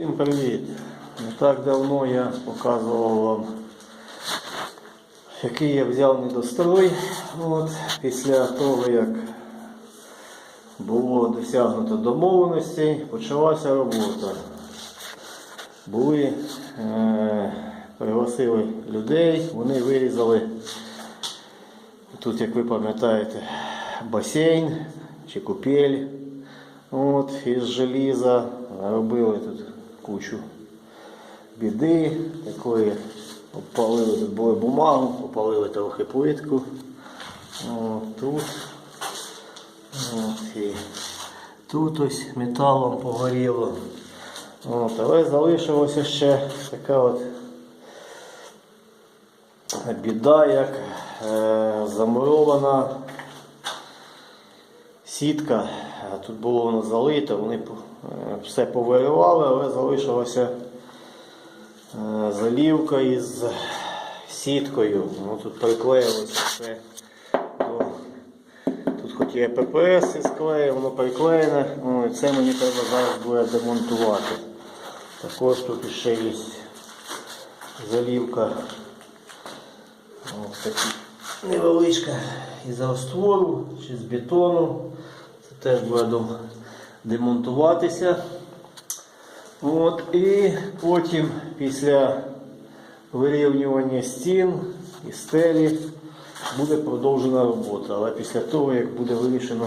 Всім привіт! Не так давно я показував вам, який я взяв недострой. От, після того, як було досягнуто домовленостей, почалася робота. Були, е, пригласили людей, вони вирізали, тут, як ви пам'ятаєте, басейн чи купель. От, із желіза робили тут кучу біди, такої обпалили, тут бумагу, опалили трохи плитку. От, тут. От, і тут ось металом погоріло. От, але залишилося ще така от біда, як е, замурована сітка. Тут було воно залито, вони е, все повиривали, але залишилася е, залівка із сіткою. Ну, тут приклеїлося все. Тут хоч є ППС із клею, воно приклеєне. Ну, і це мені треба зараз буде демонтувати. Також тут ще є залівка. Ось такі невеличка із раствору чи з бетону. Це теж буде демонтуватися. От, і потім після вирівнювання стін і стелі буде продовжена робота. Але після того, як буде вирішено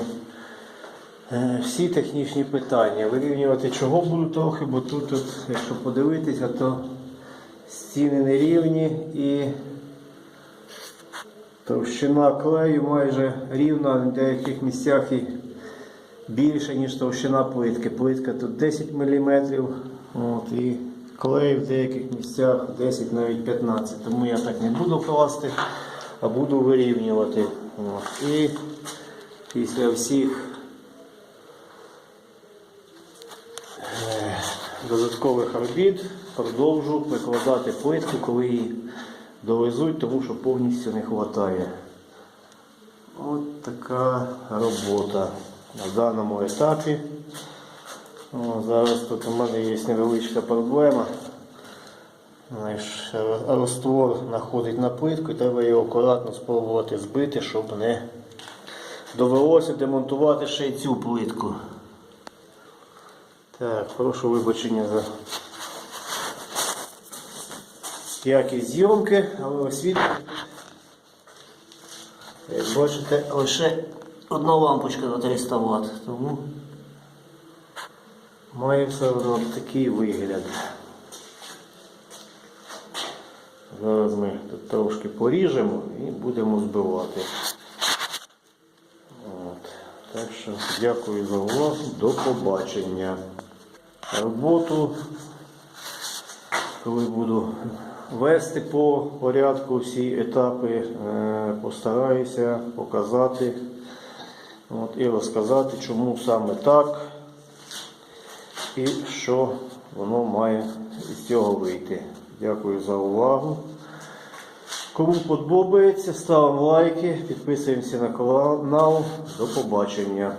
е, всі технічні питання. Вирівнювати чого буду трохи, бо тут, от, якщо подивитися, то стіни нерівні і Товщина клею майже рівна, в деяких місцях і більше, ніж товщина плитки. Плитка тут 10 мм, от, і клей в деяких місцях 10 навіть 15 Тому я так не буду класти, а буду вирівнювати. От. І після всіх е, додаткових робіт продовжу прикладати плитку, коли її довезуть, тому що повністю не вистачає. От така робота на даному етапі. О, зараз тут у мене є невеличка проблема. Знаєш, Роствор знаходить на плитку і треба його акуратно спробувати збити, щоб не довелося демонтувати ще й цю плитку. Так, прошу вибачення за якість зйомки, але освітлення як бачите, лише одна лампочка на 300 Вт, тому має все одно такий вигляд. Зараз ми тут трошки поріжемо і будемо збивати. От. Так що дякую за увагу, до побачення. Роботу коли буду вести по порядку всі етапи, е, постараюся показати от, і розказати, чому саме так і що воно має із цього вийти. Дякую за увагу. Кому подобається, ставимо лайки, підписуємося на канал. До побачення.